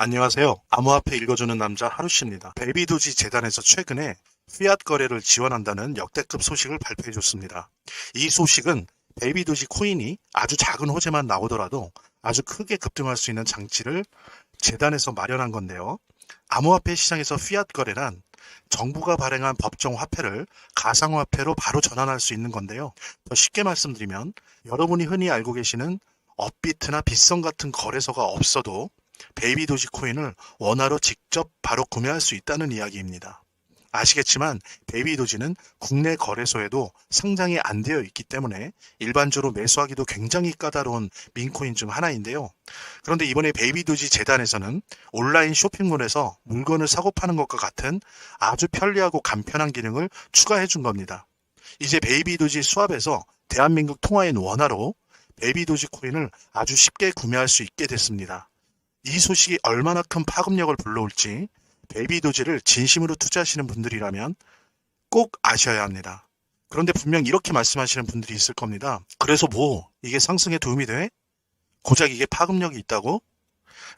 안녕하세요. 암호화폐 읽어주는 남자 하루씨입니다. 베이비도지 재단에서 최근에 피앗 거래를 지원한다는 역대급 소식을 발표해 줬습니다. 이 소식은 베이비도지 코인이 아주 작은 호재만 나오더라도 아주 크게 급등할 수 있는 장치를 재단에서 마련한 건데요. 암호화폐 시장에서 피앗 거래란 정부가 발행한 법정 화폐를 가상화폐로 바로 전환할 수 있는 건데요. 더 쉽게 말씀드리면 여러분이 흔히 알고 계시는 업비트나 빗성 같은 거래소가 없어도 베이비 도지 코인을 원화로 직접 바로 구매할 수 있다는 이야기입니다. 아시겠지만 베이비 도지는 국내 거래소에도 상장이 안 되어 있기 때문에 일반적으로 매수하기도 굉장히 까다로운 민코인 중 하나인데요. 그런데 이번에 베이비 도지 재단에서는 온라인 쇼핑몰에서 물건을 사고 파는 것과 같은 아주 편리하고 간편한 기능을 추가해 준 겁니다. 이제 베이비 도지 수합에서 대한민국 통화인 원화로 베이비 도지 코인을 아주 쉽게 구매할 수 있게 됐습니다. 이 소식이 얼마나 큰 파급력을 불러올지 베이비 도지를 진심으로 투자하시는 분들이라면 꼭 아셔야 합니다. 그런데 분명 이렇게 말씀하시는 분들이 있을 겁니다. 그래서 뭐 이게 상승에 도움이 돼? 고작 이게 파급력이 있다고?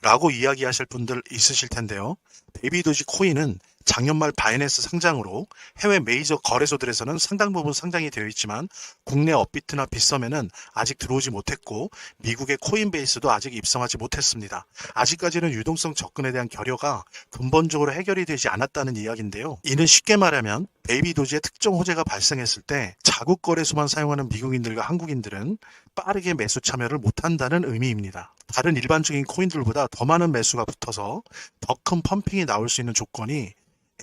라고 이야기하실 분들 있으실 텐데요. 베이비 도지 코인은 작년 말 바이낸스 상장으로 해외 메이저 거래소들에서는 상당 부분 상장이 되어 있지만 국내 업비트나 빗썸에는 아직 들어오지 못했고 미국의 코인베이스도 아직 입성하지 못했습니다. 아직까지는 유동성 접근에 대한 결여가 근본적으로 해결이 되지 않았다는 이야기인데요. 이는 쉽게 말하면 베이비 도지의 특정 호재가 발생했을 때 자국 거래소만 사용하는 미국인들과 한국인들은 빠르게 매수 참여를 못한다는 의미입니다. 다른 일반적인 코인들보다 더 많은 매수가 붙어서 더 큰 펌핑이 나올 수 있는 조건이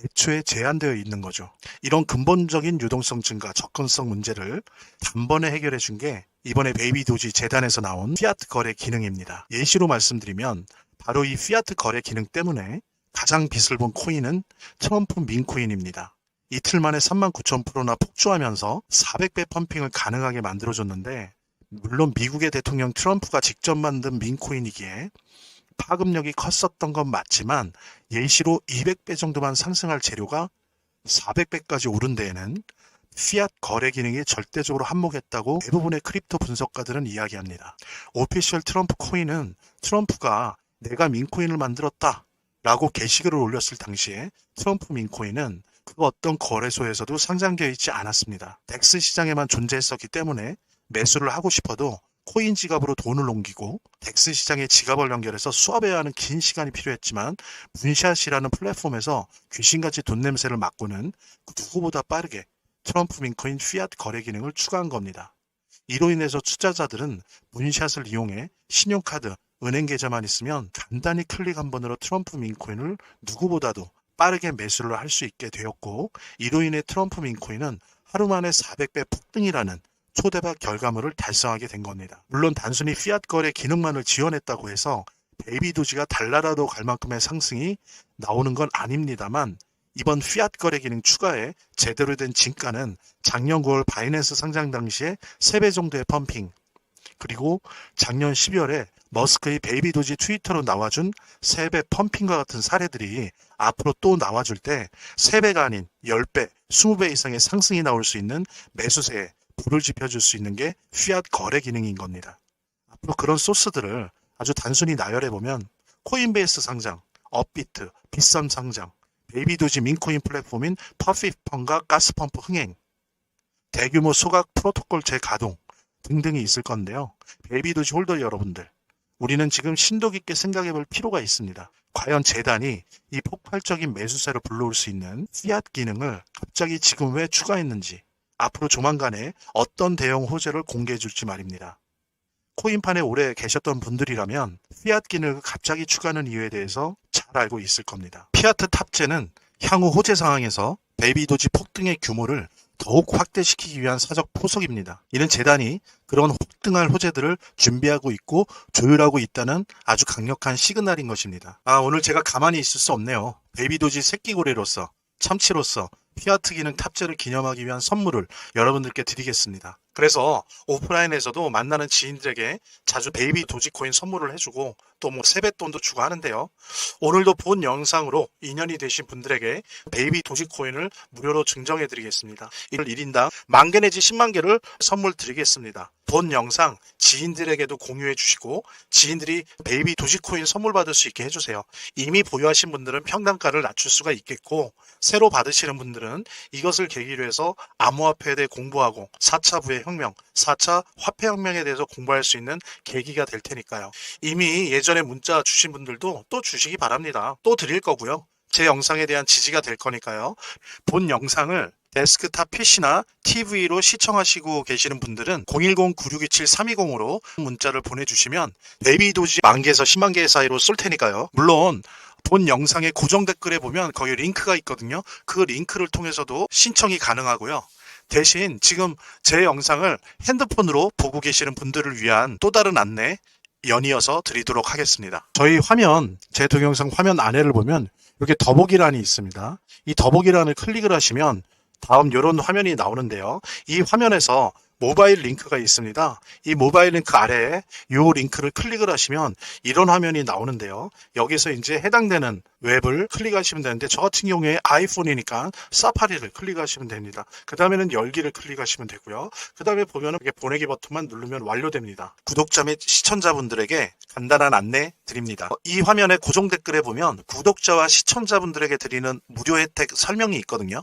애초에 제한되어 있는 거죠. 이런 근본적인 유동성 증가, 접근성 문제를 단번에 해결해 준 게 이번에 베이비 도지 재단에서 나온 피아트 거래 기능입니다. 예시로 말씀드리면 바로 이 피아트 거래 기능 때문에 가장 빛을 본 코인은 트럼프 민코인입니다. 이틀 만에 39,000%나 폭주하면서 400배 펌핑을 가능하게 만들어줬는데 물론 미국의 대통령 트럼프가 직접 만든 민코인이기에 파급력이 컸었던 건 맞지만 예시로 200배 정도만 상승할 재료가 400배까지 오른 데에는 피앗 거래 기능이 절대적으로 한몫했다고 대부분의 크립토 분석가들은 이야기합니다. 오피셜 트럼프 코인은 트럼프가 내가 민코인을 만들었다 라고 게시글을 올렸을 당시에 트럼프 민코인은 그 어떤 거래소에서도 상장되어 있지 않았습니다. 덱스 시장에만 존재했었기 때문에 매수를 하고 싶어도 코인 지갑으로 돈을 옮기고 덱스 시장에 지갑을 연결해서 수합해야 하는 긴 시간이 필요했지만 문샷이라는 플랫폼에서 귀신같이 돈 냄새를 맡고는 그 누구보다 빠르게 트럼프 민코인 피앗 거래 기능을 추가한 겁니다. 이로 인해서 투자자들은 문샷을 이용해 신용카드, 은행 계좌만 있으면 간단히 클릭 한 번으로 트럼프 민코인을 누구보다도 빠르게 매수를 할 수 있게 되었고 이로 인해 트럼프 민코인은 하루 만에 400배 폭등이라는 초대박 결과물을 달성하게 된 겁니다. 물론 단순히 피앗 거래 기능만을 지원했다고 해서 베이비 도지가 달나라도 갈 만큼의 상승이 나오는 건 아닙니다만 이번 피앗 거래 기능 추가에 제대로 된 진가는 작년 9월 바이낸스 상장 당시에 3배 정도의 펌핑 그리고 작년 12월에 머스크의 베이비 도지 트위터로 나와준 3배 펌핑과 같은 사례들이 앞으로 또 나와줄 때 3배가 아닌 10배, 20배 이상의 상승이 나올 수 있는 매수세에 불을 지펴줄 수 있는 게 피앗 거래 기능인 겁니다. 앞으로 그런 소스들을 아주 단순히 나열해 보면 코인베이스 상장, 업비트, 빗썸 상장, 베이비도지 민코인 플랫폼인 퍼피펀과 가스펌프 흥행, 대규모 소각 프로토콜 재가동 등등이 있을 건데요. 베이비도지 홀더 여러분들, 우리는 지금 심도 깊게 생각해 볼 필요가 있습니다. 과연 재단이 이 폭발적인 매수세를 불러올 수 있는 피앗 기능을 갑자기 지금 왜 추가했는지, 앞으로 조만간에 어떤 대형 호재를 공개해 줄지 말입니다. 코인판에 오래 계셨던 분들이라면 피앗 기능을 갑자기 추가하는 이유에 대해서 잘 알고 있을 겁니다. 피아트 탑재는 향후 호재 상황에서 베이비도지 폭등의 규모를 더욱 확대시키기 위한 사적 포석입니다. 이는 재단이 그런 폭등할 호재들을 준비하고 있고 조율하고 있다는 아주 강력한 시그널인 것입니다. 아, 오늘 제가 가만히 있을 수 없네요. 베이비도지 새끼고래로서 참치로서 피아트 기능 탑재를 기념하기 위한 선물을 여러분들께 드리겠습니다. 그래서 오프라인에서도 만나는 지인들에게 자주 베이비 도지코인 선물을 해주고 또 뭐 세뱃돈도 주고 하는데요. 오늘도 본 영상으로 인연이 되신 분들에게 베이비 도지코인을 무료로 증정해 드리겠습니다. 이걸 1인당 만개 내지 10만 개를 선물 드리겠습니다. 본 영상 지인들에게도 공유해 주시고 지인들이 베이비 도지코인 선물 받을 수 있게 해주세요. 이미 보유하신 분들은 평단가를 낮출 수가 있겠고 새로 받으시는 분들은 이것을 계기로 해서 암호화폐에 대해 공부하고 4차 부의 혁명, 4차 화폐혁명에 대해서 공부할 수 있는 계기가 될 테니까요. 이미 예전에 문자 주신 분들도 또 주시기 바랍니다. 또 드릴 거고요. 제 영상에 대한 지지가 될 거니까요. 본 영상을 데스크탑 PC나 TV로 시청하시고 계시는 분들은 010-9627-320으로 문자를 보내주시면 베이비 도지 만 개에서 10만 개 사이로 쏠 테니까요. 물론 본 영상의 고정 댓글에 보면 거기 링크가 있거든요. 그 링크를 통해서도 신청이 가능하고요. 대신 지금 제 영상을 핸드폰으로 보고 계시는 분들을 위한 또 다른 안내 연이어서 드리도록 하겠습니다. 저희 화면, 제 동영상 화면 안에를 보면 이렇게 더보기란이 있습니다. 이 더보기란을 클릭을 하시면 다음 이런 화면이 나오는데요. 이 화면에서 모바일 링크가 있습니다. 이 모바일 링크 아래에 이 링크를 클릭을 하시면 이런 화면이 나오는데요. 여기서 이제 해당되는 웹을 클릭하시면 되는데 저 같은 경우에 아이폰이니까 사파리를 클릭하시면 됩니다. 그 다음에는 열기를 클릭하시면 되고요. 그 다음에 보면은 이렇게 보내기 버튼만 누르면 완료됩니다. 구독자 및 시청자분들에게 간단한 안내 드립니다. 이 화면의 고정 댓글에 보면 구독자와 시청자분들에게 드리는 무료 혜택 설명이 있거든요.